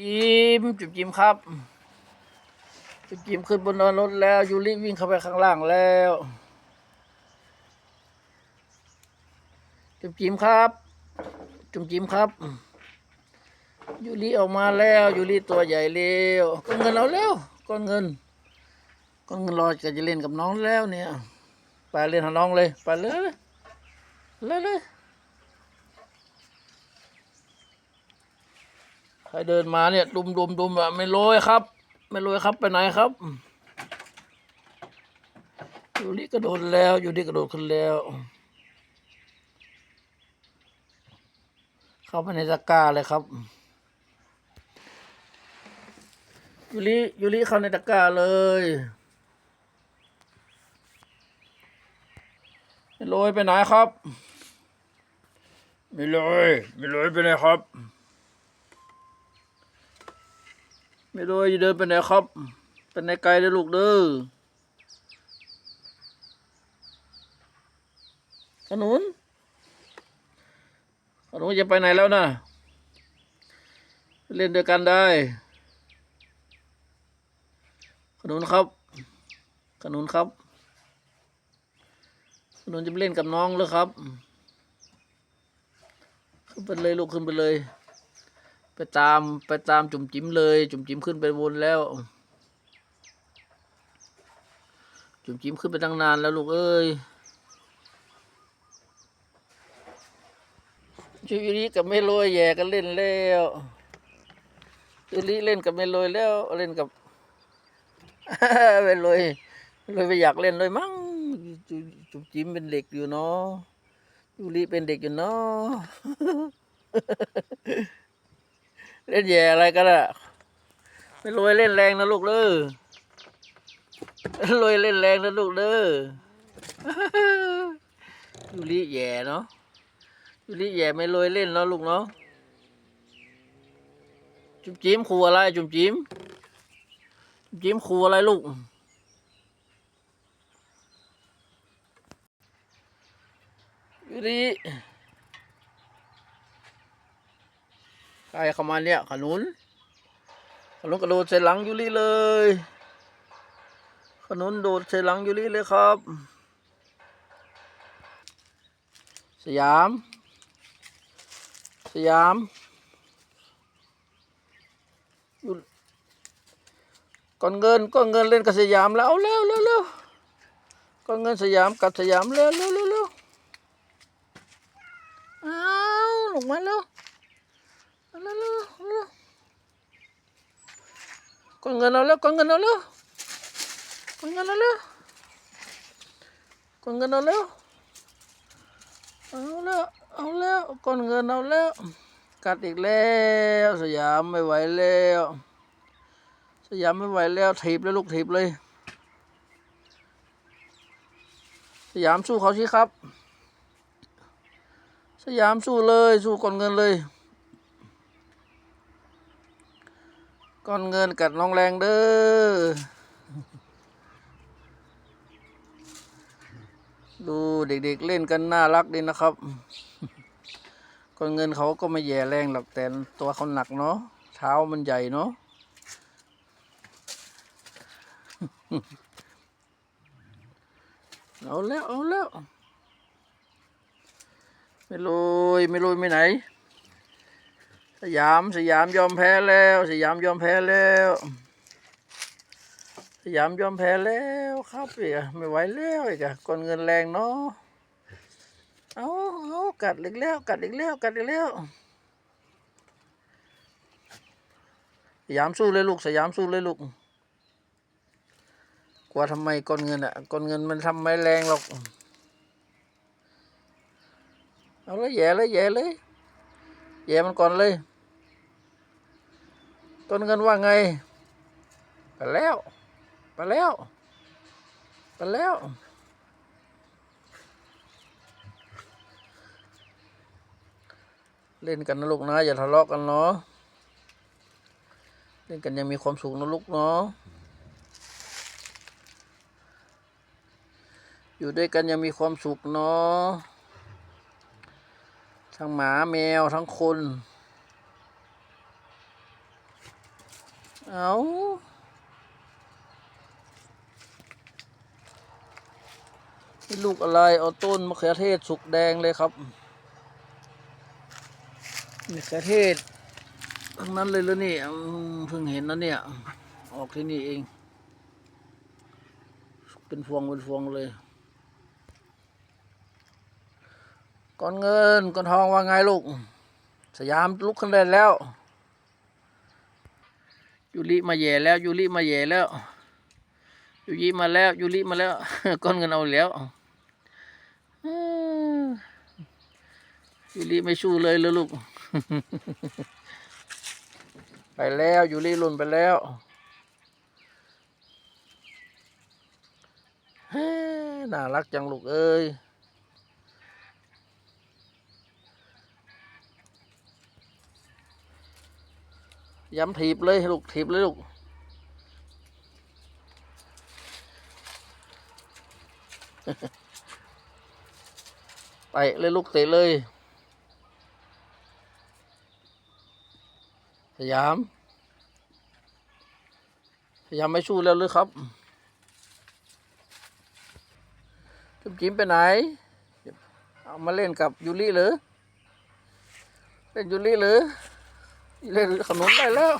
จิมจุบจิมครับจุบจิมขึ้นบนรถแล้วยูริวิ่งเข้าไปข้างล่างแล้วจุบจิมครับ จุบจิมครับยูริออกมาแล้วยูริตัวใหญ่เร็วก้อนเงินเอาแล้วก้อนเงินก้อนเงินรอจะจะเล่นกับน้องแล้วเนี่ยไปเล่นหาน้องเลยไปเลยเลยเลย ครเดินมาเนี่ยดุมดุมดุมอะไม่โรยครับ ไม่โรยครับไปไหนครับ อยู่นี่กระโดดแล้วอยู่นี่กระโดดขึ้นแล้ว เข้าไปในตะกร้าเลยครับยูริยูริเข้าในตะกร้าเลยไม่โรยไปไหนครับไม่โรยไม่โรยไปไหนครับ ไม่รู้ว่าจะเดินไปไหนครับไปไหนไกลเลยลูกเด้อขนุนขนุนจะไปไหนแล้วนะเล่นด้วยกันได้ ขนุนครับ ขนุนครับ ขนุนจะไปเล่นกับน้องหรือครับ ขึ้นไปเลยลูกขึ้นไปเลย ไปตามไปตามจุ่มจิ้มเลย จุ่มจิ้มขึ้นไปบนแล้ว จุ่มจิ้มขึ้นไปตั้งนานแล้วลูกเอ้ยชูยูริกับเมโลอยแย่กันเล่นแล้วยูริเล่นกับเมโลอยแล้ว เล่นกับเมโลอยเมโลยไปอยากเล่นเลยมั้งจุ่มจิ้มเป็นเด็กอยู่เนาะยูริเป็นเด็กอยู่เนาะ เล่นแย่อะไรกันอะไม่รวยเล่นแรงนะลูกเด้อรวยเล่นแรงนะลูกเด้อยูริแย่เนาะยูริแย่ไม่รวยเล่นเนาะลูกเนาะจุ๊มจิ้มครูอะไรจุ๊มจิ้มจุ๊มจิ้มครูอะไรลูกยูริ ใครเข้ามาเนี่ยขนุน ขนุนกระโดดใส่หลังยูริเลย ขนุนโดดใส่หลังยูริเลยครับ สยาม สยามก้อนเงินก้อนเงินเล่นกับสยามแล้วเอาเร็วเร็วเร็วก้อนเงินสยามกับสยามเร็วเร็วเร็วเอาลงมาเร็ว เอาเร็วเร็วเร็วกดเงินเอาเร็วกดเงินเอาเร็วกดเงินเอาเร็วกดเงินเอาเร็วเอาเร็วเอาเร็วกดเงินเอาเร็วกัดอีกแล้วสยามไม่ไหวแล้วสยามไม่ไหวแล้วถีบเลยลูกถีบเลย สยามสู้เขาสิครับ สยามสู้เลยสู้กดเงินเลย ก้อนเงินกัดน้องแรงเด้อ ดูเด็กๆเล่นกันน่ารักดีนะครับ ก้อนเงินเขาก็ไม่แย่แรงหรอกแต่ตัวเขาหนักเนาะ เท้ามันใหญ่เนาะเอาแล้ว เอาแล้ว ไม่ลุยไม่ลุยไม่ไหน สยามสยามยอมแพ้แล้ว สยามยอมแพ้แล้ว สยามยอมแพ้แล้วครับอีกอะไม่ไหวแล้วอีกอะกอนเงินแรงเนาะเอาเอากัดอีกแล้ว กัดอีกแล้วกัดอีกแล้ว สยามสู้เลยลูก สยามสู้เลยลูกกลัวทำไมกอนเงินอะกอนเงินมันทำไม่แรงหรอกเอาเลยแย่เลยแย่เลยแย่มันก่อนเลย ต้นเงินว่าไง ไปแล้ว ไปแล้ว ไปแล้ว เล่นกันนะลูกนะ อย่าทะเลาะกันเนาะ เล่นกันยังมีความสุขนะลูกเนาะ อยู่ด้วยกันยังมีความสุขเนาะ ทั้งหมาแมวทั้งคน เอานี่ลูกอะไร เอาต้นมะเขือเทศสุกแดงเลยครับมะเขือเทศทั้งนั้นเลยแล้วนี่เพิ่งเห็นนะเนี่ย ออกที่นี่เอง เป็นพวงเป็นพวงเลยก้อนเงินก้อนทองว่าไงลูก สยามลุกขึ้นได้แล้ว ยูริมาแย่แล้วยูริมาแย่แล้วยูริมาแล้วยูริมาแล้วก้อนเงินเอาแล้วยูริไม่สู้เลยเลยลูก ไปแล้วยูริหล่นไปแล้วน่ารักจังลูกเอ้ย ย้ำถีบเลยลูกถีบเลยลูกเตะเลยลูกเตะเลย สยาม สยามไม่สู้แล้วหรือครับจุ๊บจิ้มไปไหน เอามาเล่นกับยูริเหรือ เล่นยูริเหรือ เล่นขนุนได้แล้ว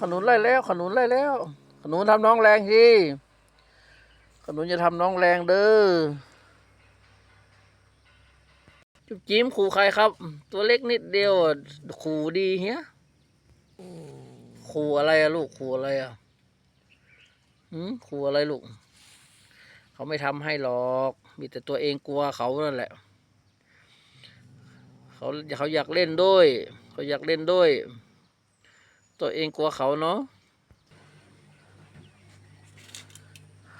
ขนุนไล่แล้ว ขนุนไล่แล้ว ขนุนทำน้องแรงทีขนุนจะทำน้องแรงเด้อจุ๊บจิ้มขู่ใครครับ ตัวเล็กนิดเดียวขู่ดีเฮียขู่อะไรอะลูกขู่อะไรอะหืมขู่อะไรลูก เขาไม่ทำให้หรอก มีแต่ตัวเองกลัวเขานั่นแหละ เขาเขาอยากเล่นด้วย เขาอยากเล่นด้วย ตัวเองกลัวเขาเนาะ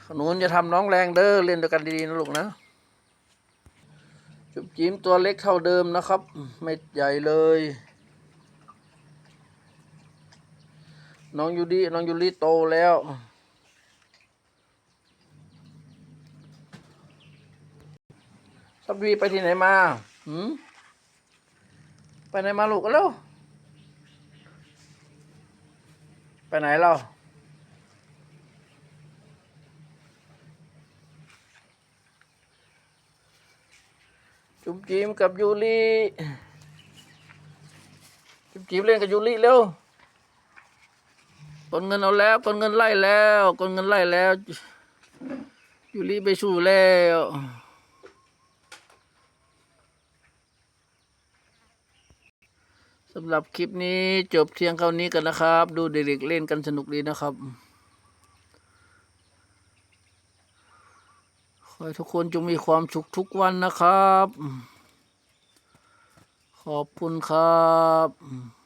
ขนุนจะทำน้องแรงเด้อเล่นด้วยกันดีๆนะลูกนะ จุบจิ้มตัวเล็กเท่าเดิมนะครับ ไม่ใหญ่เลย น้องยูดีน้องยูริโตแล้วสับวีไปที่ไหนมาหืม ไปไหนมาลูกกันแล้วไปไหนเราจุ๊บจิมกับยูริจุ๊บจิมเล่นกับยูริเร็วกดเงินเอาแล้วกดเงินไล่แล้วกดเงินไล่แล้วยูริไปสู้แล้วำหรับคลิปนี้จบเที่ยงเท่านี้กันนะครับ ดูเด็กๆเล่นกันสนุกดีนะครับ ขอให้ทุกคนจงมีความสุขทุกวันนะครับ ขอบคุณครับ